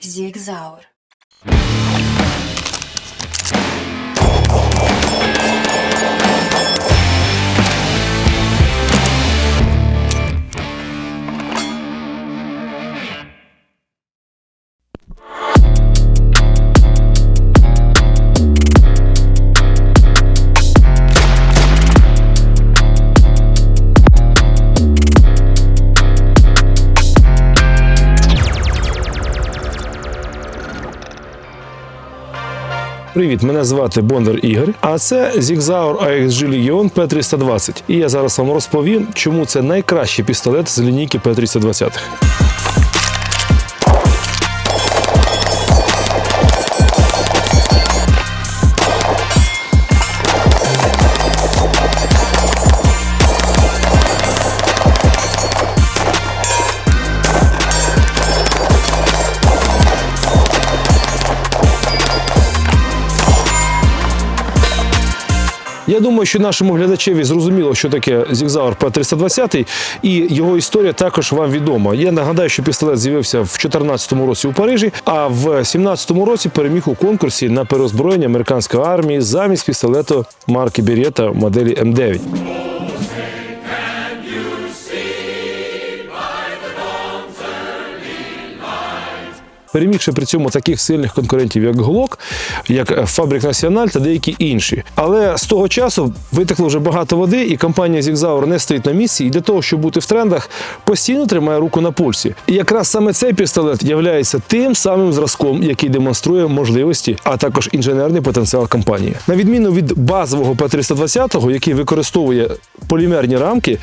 Зигзаур. Привіт, мене звати Бондар Ігор, а це Zigzauer AXG Legion P320. І я зараз вам розповім, чому це найкращий пістолет з лінійки P320. Думаю, що нашому глядачеві зрозуміло, що таке Zigzauer P320, і його історія також вам відома. Я нагадаю, що пістолет з'явився в 2014 році у Парижі, а в 2017 році переміг у конкурсі на переозброєння американської армії замість пістолету марки Берета моделі М9. Перемігши при цьому таких сильних конкурентів, як Глок, як Фабрик Національ та деякі інші. Але з того часу витекло вже багато води, і компанія Zigzauer не стоїть на місці. І для того, щоб бути в трендах, постійно тримає руку на пульсі. І якраз саме цей пістолет є тим самим зразком, який демонструє можливості, а також інженерний потенціал компанії. На відміну від базового П-320, який використовує полімерні рамки,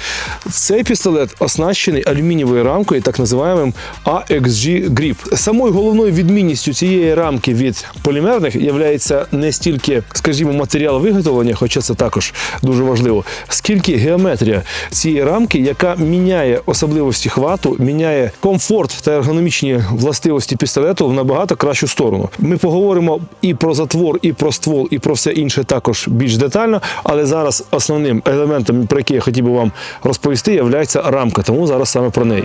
цей пістолет оснащений алюмінієвою рамкою, так називаємим AXG Grip. Самою головною відмінністю цієї рамки від полімерних є не стільки, скажімо, матеріал виготовлення, хоча це також дуже важливо, скільки геометрія цієї рамки, яка міняє особливості хвату, міняє комфорт та ергономічні властивості пістолету в набагато кращу сторону. Ми поговоримо і про затвор, і про ствол, і про все інше також більш детально. Але зараз основним елементом, про який я хотів би вам розповісти, є рамка. Тому зараз саме про неї.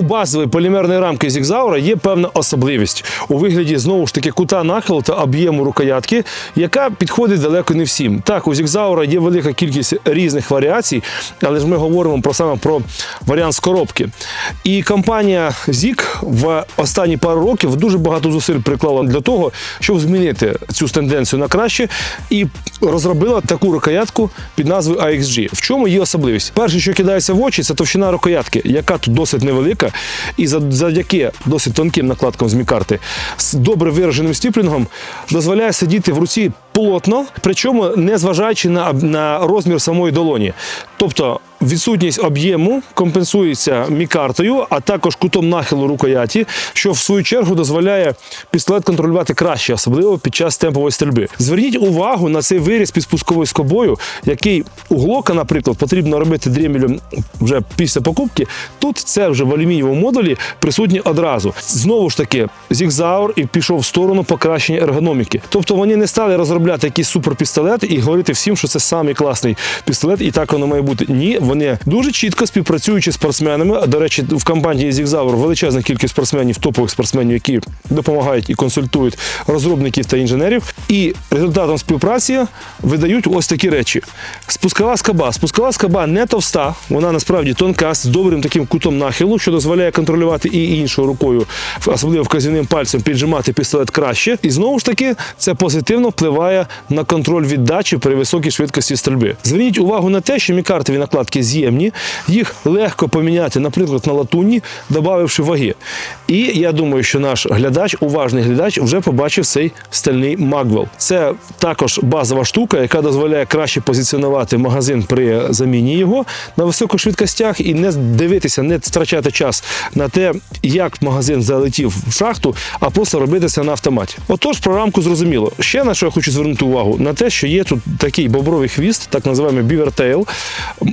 У базової полімерної рамки Зігзаура є певна особливість у вигляді знову ж таки кута нахилу та об'єму рукоятки, яка підходить далеко не всім. Так, у Зігзаура є велика кількість різних варіацій, але ж ми говоримо про саме про варіант з коробки. І компанія ZIG в останні пару років дуже багато зусиль приклала для того, щоб змінити цю тенденцію на краще і розробила таку рукоятку під назвою AXG. В чому її особливість? Перше, що кидається в очі, це товщина рукоятки, яка тут досить невелика і завдяки досить тонким накладкам з мікарти з добре вираженим стіплінгом дозволяє сидіти в руці плотно, причому не зважаючи на, на розмір самої долоні. Тобто відсутність об'єму компенсується мікартою, а також кутом нахилу рукояті, що в свою чергу дозволяє пістолет контролювати краще, особливо під час темпової стрільби. Зверніть увагу на цей виріз під спусковою скобою, який у глока, наприклад, потрібно робити дрімелем вже після покупки. Тут це вже в алюмінієвому модулі присутні одразу. Знову ж таки, зігзаур і пішов в сторону покращення ергономіки. Тобто вони не стали розробляти якийсь суперпістолет і говорити всім, що це самий класний пістолет, і так воно має бути. Ні, вони дуже чітко співпрацюючи з спортсменами. До речі, в компанії Зігзаур величезна кількість спортсменів, топових спортсменів, які допомагають і консультують розробників та інженерів. І результатом співпраці видають ось такі речі: спускова скаба. Спускова скаба не товста, вона насправді тонка з добрим таким кутом нахилу, що дозволяє контролювати і іншою рукою, особливо вказівним пальцем, піджимати пістолет краще. І знову ж таки, це позитивно впливає на контроль віддачі при високій швидкості стрільби. Зверніть увагу на те, що мікартові накладки з'ємні, їх легко поміняти, наприклад, на латунні, додавши ваги. І я думаю, що наш глядач, уважний глядач, вже побачив цей стальний Магвел. Це також базова штука, яка дозволяє краще позиціонувати магазин при заміні його на високих швидкостях і не дивитися, не втрачати час на те, як магазин залетів в шахту, а просто робити це на автоматі. Отож, про рамку зрозуміло. Ще на що я хочу звернути увагу на те, що є тут такий бобровий хвіст, так називаємо бівертейл,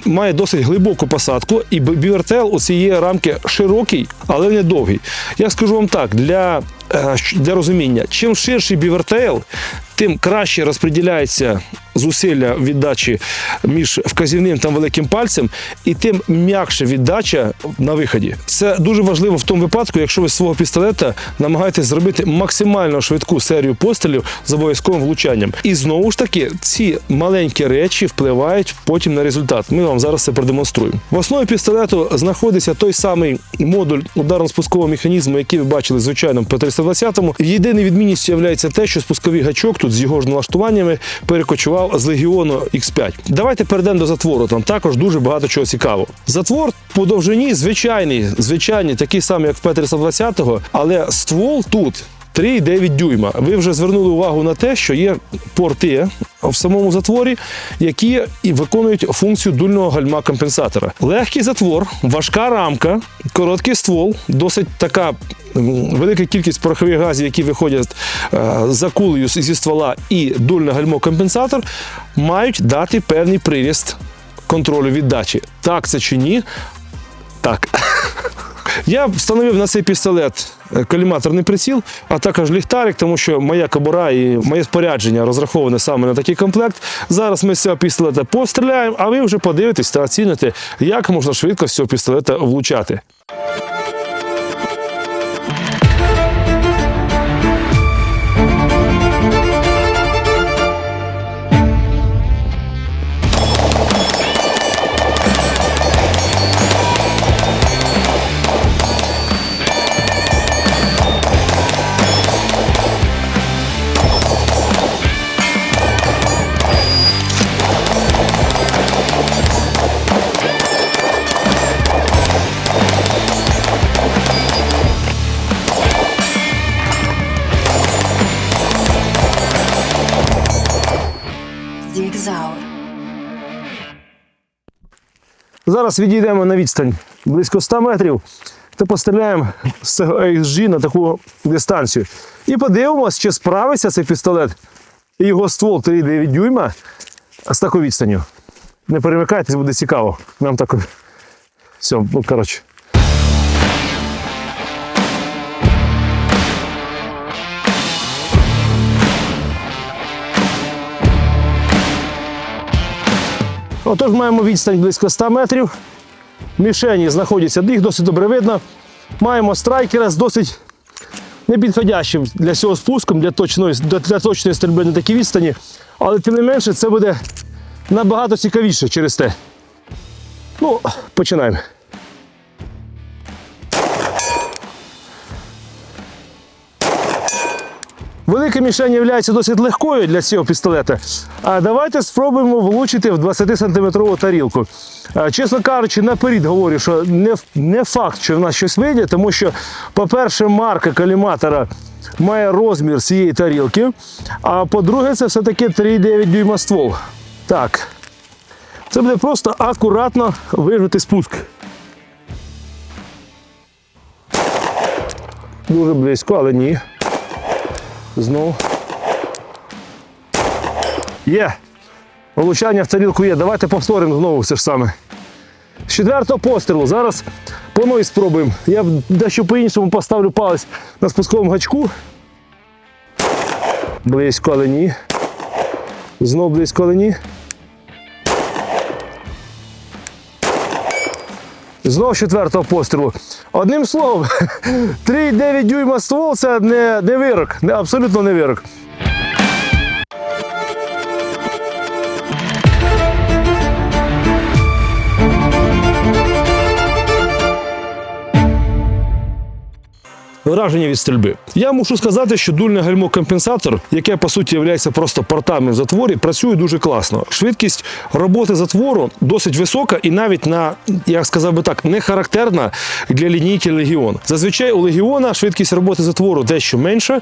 має досить глибоку посадку, і бівертел у цієї рамки широкий, але не довгий. Я скажу вам так: для, е, для розуміння, чим ширший бівертейл, тим краще розподіляється зусилля віддачі між вказівним та великим пальцем, і тим м'якше віддача на виході. Це дуже важливо в тому випадку, якщо ви з свого пістолета намагаєтесь зробити максимально швидку серію пострілів з обов'язковим влучанням. І знову ж таки, ці маленькі речі впливають потім на результат. Ми вам зараз це продемонструємо. В основі пістолету знаходиться той самий модуль ударно-спускового механізму, який ви бачили звичайно по 320-му. Єдиною відмінністю є те, що спусковий гачок тут з його ж налаштуваннями перекочував з легіону X5. Давайте перейдемо до затвору. Там також дуже багато чого цікавого. Затвор по довжині звичайний, звичайний, такий самий, як в П-320, але ствол тут 3,9 дюйма. Ви вже звернули увагу на те, що є порти в самому затворі, які і виконують функцію дульного гальма компенсатора. Легкий затвор, важка рамка, короткий ствол, досить така велика кількість порохових газів, які виходять е, за кулею зі ствола, і дульне гальмо компенсатор мають дати певний приріст контролю віддачі. Так це чи ні? Так. Я встановив на цей пістолет е, коліматорний приціл, а також ліхтарик, тому що моя кобура і моє спорядження розраховане саме на такий комплект. Зараз ми з цього пістолета постріляємо, а ви вже подивитесь та оціните, як можна швидко з цього пістолета влучати. Зараз відійдемо на відстань близько 100 метрів та постріляємо з цього ASG на таку дистанцію. І подивимось, чи справиться цей пістолет і його ствол 3,9 дюйма з такою відстанню. Не перемикайтесь, буде цікаво. Нам так. Все, ну коротше. Отож маємо відстань близько 100 метрів. Мішені знаходяться, їх досить добре видно. Маємо страйкера з досить непідходящим для цього спуском, для точної, для точної стрільби на такій відстані. Але тим не менше це буде набагато цікавіше через те. Ну, починаємо. Велика мішень є досить легкою для цього пістолета. А давайте спробуємо влучити в 20-сантиметрову тарілку. Чесно кажучи, наперед говорю, що не, не факт, що в нас щось вийде, тому що, по-перше, марка коліматора має розмір цієї тарілки. А по-друге, це все-таки 3,9 дюйма ствол. Так. Це буде просто акуратно вижити спуск. Дуже близько, але ні. Знову. Є. Влучання в тарілку є. Давайте повторимо знову все ж саме. З четвертого пострілу. Зараз по новій спробуємо. Я дещо по-іншому поставлю палець на спусковому гачку. Близько, але ні. Знов близько, але ні. Знов четвертого пострілу. Одним словом, 3,9 дюйма ствол це не, не вирок, не, абсолютно не вирок. Враження від стрільби. Я мушу сказати, що дульне гальмо компенсатор, яке по суті є просто портами в затворі, працює дуже класно. Швидкість роботи затвору досить висока і навіть на, я сказав би так, не характерна для лінійки Легіон. Зазвичай у Легіона швидкість роботи затвору дещо менша.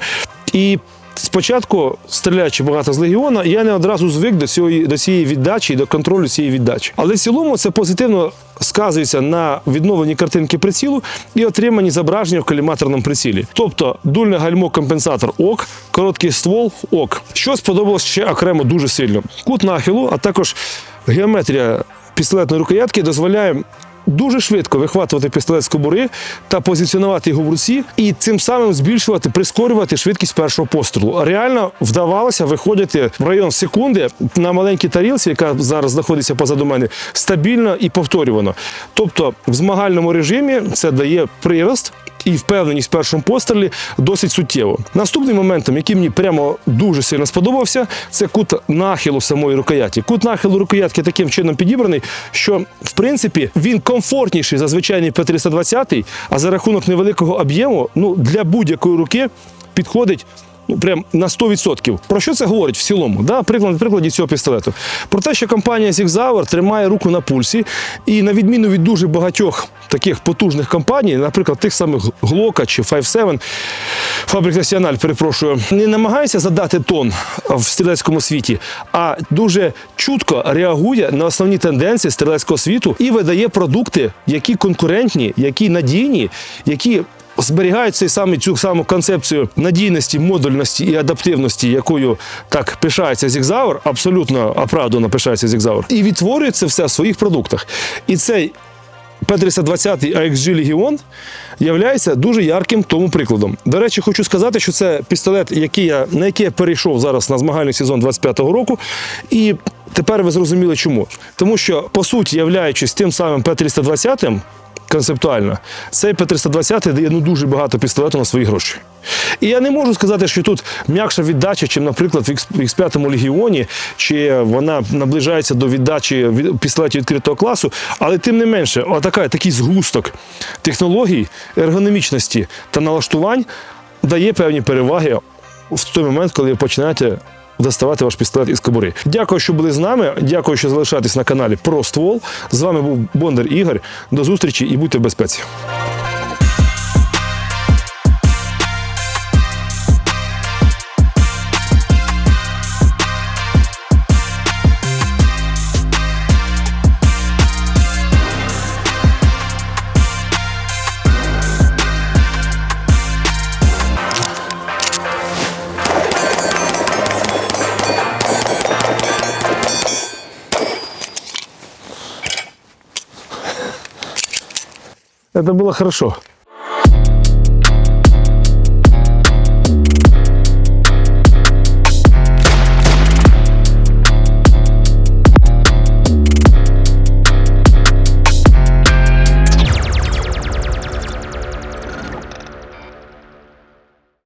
І спочатку, стріляючи багато з легіона, я не одразу звик до цієї, до цієї віддачі до контролю цієї віддачі. Але в цілому це позитивно сказується на відновленні картинки прицілу і отриманні зображення в коліматорному прицілі. Тобто дульне гальмо компенсатор ок, короткий ствол ок. Що сподобалось ще окремо дуже сильно: кут нахилу, а також геометрія пістолетної рукоятки дозволяє дуже швидко вихватувати пістолет з кобури та позиціонувати його в руці, і цим самим збільшувати, прискорювати швидкість першого пострілу. Реально вдавалося виходити в район секунди на маленькій тарілці, яка зараз знаходиться позаду мене, стабільно і повторювано. Тобто, в змагальному режимі це дає прирост. І впевненість в першому пострілі досить суттєво. Наступним моментом, який мені прямо дуже сильно сподобався, це кут нахилу самої рукояті. Кут нахилу рукоятки таким чином підібраний, що в принципі він комфортніший за звичайний П-320, а за рахунок невеликого об'єму, ну для будь-якої руки підходить. Ну, прям на 100%. Про що це говорить в цілому? Да? Приклад, на прикладі цього пістолету. Про те, що компанія Zig Zauer тримає руку на пульсі, і на відміну від дуже багатьох таких потужних компаній, наприклад, тих самих Glock чи 5.7, Фабрик Національ, перепрошую, не намагається задати тон в стрілецькому світі, а дуже чутко реагує на основні тенденції стрілецького світу і видає продукти, які конкурентні, які надійні, які зберігають цей самий цю саму концепцію надійності, модульності і адаптивності, якою так пишається Зігзаур, абсолютно оправдано пишається Зігзаур, і відтворює це все в своїх продуктах. І цей П-320 AXG Legion являється дуже ярким тому прикладом. До речі, хочу сказати, що це пістолет, який я, на який я перейшов зараз на змагальний сезон 25-го року. І тепер ви зрозуміли чому. Тому що, по суті, являючись тим самим П-320, концептуально, цей П-320 дає ну, дуже багато пістолету на свої гроші. І я не можу сказати, що тут м'якша віддача, чим, наприклад, в X5 Легіоні, чи вона наближається до віддачі від- пістолетів відкритого класу, але тим не менше, отака, такий згусток технологій, ергономічності та налаштувань дає певні переваги в той момент, коли ви починаєте доставати ваш пістолет із кобури. Дякую, що були з нами. Дякую, що залишаєтесь на каналі Про ствол. З вами був Бондар Ігор. До зустрічі і будьте в безпеці. Это было хорошо.